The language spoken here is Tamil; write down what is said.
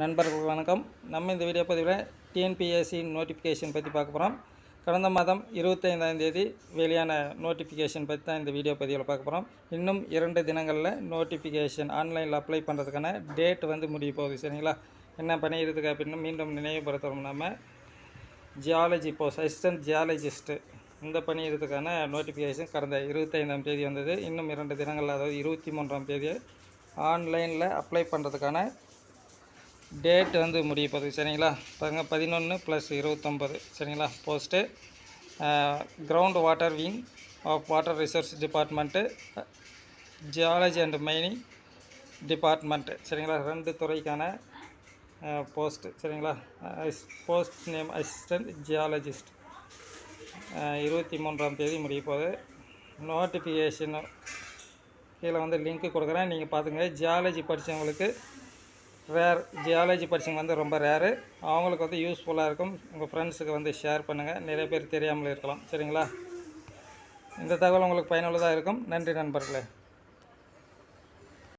நண்பர்கள் வணக்கம். நம்ம இந்த வீடியோ பதிவில் டிஎன்பிஎஸ்சி நோட்டிஃபிகேஷன் பற்றி பார்க்க போகிறோம் கடந்த மாதம் இருபத்தைந்தாம் தேதி வெளியான நோட்டிஃபிகேஷன் பற்றி தான் இந்த வீடியோ பதிவில் பார்க்க போகிறோம் இன்னும் இரண்டு தினங்களில் நோட்டிஃபிகேஷன் ஆன்லைனில் அப்ளை பண்ணுறதுக்கான டேட் வந்து முடிய போகுது சரிங்களா? என்ன பண்ணிக்கிறதுக்கு அப்படின்னு மீண்டும் நினைவுபடுத்துகிறோம் நம்ம ஜியாலஜி போஸ்ட் அசிஸ்டன்ட் ஜியாலஜிஸ்ட்டு இந்த பணியிடத்துக்கான நோட்டிஃபிகேஷன் கடந்த இருபத்தைந்தாம் தேதி வந்தது. இன்னும் இரண்டு தினங்கள் அதாவது இருபத்தி மூன்றாம் தேதி ஆன்லைனில் அப்ளை பண்ணுறதுக்கான டேட் வந்து முடிய போகுது சரிங்களா? பாருங்க பதினொன்று ப்ளஸ் இருபத்தொம்பது சரிங்களா? Post ground water wing of water resource department geology and mining department சரிங்களா? ரெண்டு துறைக்கான போஸ்ட்டு சரிங்களா? போஸ்ட் நேம் அசிஸ்டன்ட் ஜியாலஜிஸ்ட் இருபத்தி மூன்றாம் தேதி முடிய போகுது. நோட்டிஃபிகேஷன் கீழே வந்து லிங்க்கு கொடுக்குறேன். நீங்கள் பார்த்துங்க ஜியாலஜி படித்தவங்களுக்கு ரேர் ஜியாலஜி படித்தவங்க வந்து ரொம்ப ரேரு அவங்களுக்கு வந்து யூஸ்ஃபுல்லாக இருக்கும். உங்கள் ஃப்ரெண்ட்ஸுக்கு வந்து ஷேர் பண்ணுங்கள் நிறைய பேர் தெரியாமல் இருக்கலாம். சரிங்களா? இந்த தகவல் உங்களுக்கு பயனுள்ளதாக இருக்கும். நன்றி நண்பர்களே.